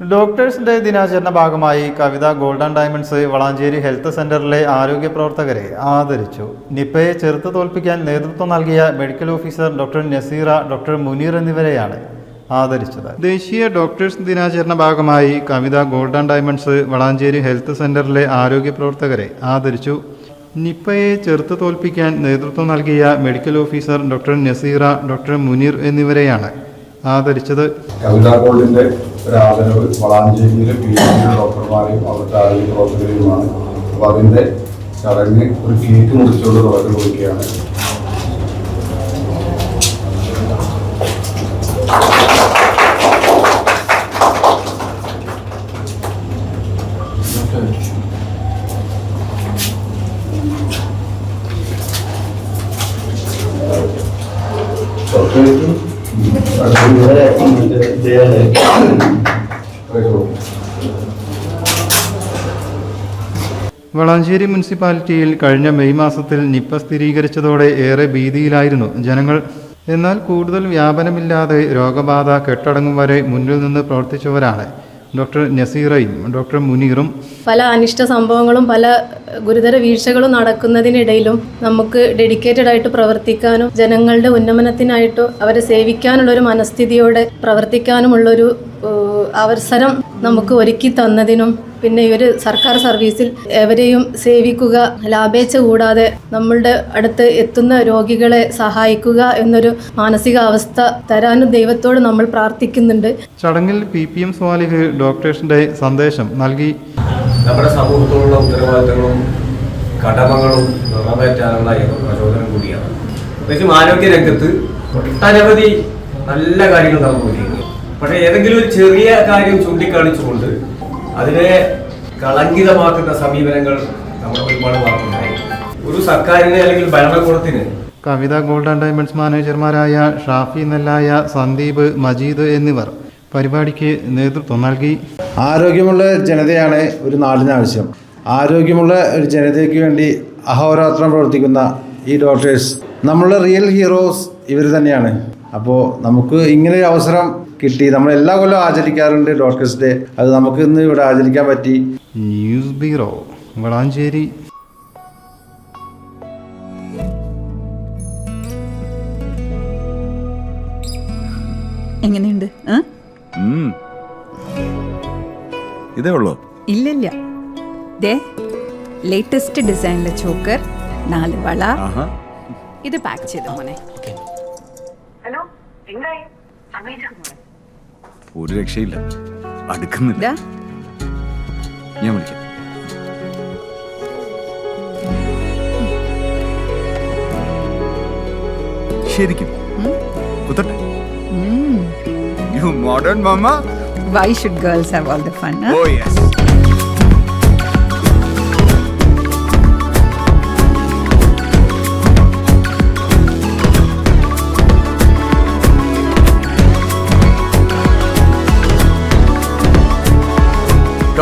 Doctors day ദിനാചരണ ഭാഗമായി Kavitha golden diamonds Valanchery health സെന്ററിലെ ആരോഗ്യ പ്രവർത്തകരെ ആദരിച്ചു. നിപ്പയെ ചെറുത്ത് തോൽപ്പിക്കാൻ നേതൃത്വം നൽകിയ medical officer doctor Naseera doctor Muneer എന്നിവരെയാണ് ആദരിച്ചത്. ദേശീയ ഡോക്ടേഴ്സ് ദിനാചരണ ഭാഗമായി Kavitha golden diamonds Valanchery health സെന്ററിലെ ആരോഗ്യ പ്രവർത്തകരെ ആദരിച്ചു. നിപ്പയെ ചെറുത്ത് തോൽപ്പിക്കാൻ നേതൃത്വം നൽകിയ medical officer doctor Naseera doctor Muneer എന്നിവരെയാണ് ആദരിച്ചത്. കവിതാ ഗോൾഡിന്റെ ഒരു ആദരവ് വളാഞ്ചേരിയിലെ പി. എച്ച് ഡി ഡോക്ടർമാരെയും അവരുടെ ആരോഗ്യ പ്രവർത്തകരെയുമാണ്. അപ്പോൾ അതിന്റെ ചടങ്ങ് ഒരു കേക്ക് മുറിച്ചുകൊണ്ട് തുടക്കം കൊടുക്കുകയാണ്. വളാഞ്ചേരി മുനിസിപ്പാലിറ്റിയിൽ കഴിഞ്ഞ മെയ് മാസത്തിൽ നിപ്പ സ്ഥിരീകരിച്ചതോടെ ഏറെ ഭീതിയിലായിരുന്നു ജനങ്ങൾ. എന്നാൽ കൂടുതൽ വ്യാപനമില്ലാതെ രോഗബാധ കെട്ടടങ്ങും വരെ മുന്നിൽ നിന്ന് പ്രവർത്തിച്ചവരാണ്. ഡോക്ടർ നസീറയും ഡോക്ടർ മുനീറും പല അനിഷ്ട സംഭവങ്ങളും പല ഗുരുതര വീഴ്ചകളും നടക്കുന്നതിനിടയിലും നമുക്ക് ഡെഡിക്കേറ്റഡ് ആയിട്ട് പ്രവർത്തിക്കാനും ജനങ്ങളുടെ ഉന്നമനത്തിനായിട്ട് അവരെ സേവിക്കാനുള്ള ഒരു മനസ്ഥിതിയോടെ പ്രവർത്തിക്കാനുമുള്ളൊരു അവസരം നമുക്ക് ഒരുക്കി തന്നതിനും പിന്നെ ഈ ഒരു സർക്കാർ സർവീസിൽ എവരെയും സേവിക്കുക ലാഭേച്ഛ കൂടാതെ നമ്മളുടെ അടുത്ത് എത്തുന്ന രോഗികളെ സഹായിക്കുക എന്നൊരു മാനസികാവസ്ഥ തരാനും ദൈവത്തോട് നമ്മൾ പ്രാർത്ഥിക്കുന്നുണ്ട്. ചടങ്ങിൽ പി പി എം സ്വാലിഹ് ഡോക്ടേഴ്സിന്റെ സന്ദേശം നൽകി. നമ്മുടെ സമൂഹത്തോടുള്ള ഉത്തരവാദിത്തങ്ങളും കടമകളും നിറവേറ്റാനുള്ള പ്രചോദനം കൂടിയാണ്. പ്രത്യേകിച്ചും ആരോഗ്യ രംഗത്ത് ഒട്ടനവധി നല്ല കാര്യങ്ങൾ നടന്നുകൊണ്ടിരിക്കുന്നു. പക്ഷേ ഏതെങ്കിലും ഒരു ചെറിയ കാര്യം ചൂണ്ടിക്കാണിച്ചുകൊണ്ട് അതിനെ കളങ്കിതമാക്കുന്ന സമീപനങ്ങൾ നമ്മുടെ ഒരുപാട് ഭാഗത്തുണ്ടായി. ഒരു സർക്കാരിന് അല്ലെങ്കിൽ ഭരണകൂടത്തിന് കവിത ഗോൾഡ് ആൻഡ് ഡയമണ്ട്സ് മാനേജർമാരായ ഷാഫി നെല്ലായ സന്ദീപ് മജീദ് എന്നിവർ പരിപാടിക്ക് നേതൃത്വം നൽകി. ആരോഗ്യമുള്ള ജനതയാണ് ഒരു നാടിന് ആവശ്യം. ആരോഗ്യമുള്ള ഒരു ജനതയ്ക്ക് വേണ്ടി അഹോരാത്രം പ്രവർത്തിക്കുന്ന ഈ ഡോക്ടേഴ്സ്. നമ്മളുടെ റിയൽ ഹീറോസ് ഇവർ തന്നെയാണ്. അപ്പോൾ നമുക്ക് ഇങ്ങനെ ഒരു അവസരം കിട്ടി. നമ്മൾ എല്ലാ കൊല്ലം ആചരിക്കാറുണ്ട് ഡോക്ടേഴ്സ് ഡേ അത് നമുക്ക് ഇന്ന് ഇവിടെ ആചരിക്കാൻ പറ്റി. News bureau Valanchery. എങ്ങനെയുണ്ട്. ഇതേ ഉള്ളോ? ഇല്ലില്ല. ദേ ലേറ്റസ്റ്റ് ഡിസൈനിലെ ചോക്കർ നാല് വള. ഇത് പാക്ക് ചെയ്തു മോനെ? എന്തായി ഒരു രക്ഷയില്ല. അടുക്കുന്നില്ല. ഞാൻ വിളിക്കാം. ശരിക്കും. കുത്തട്ടെ. You modern mamma why should girls have all the fun oh yes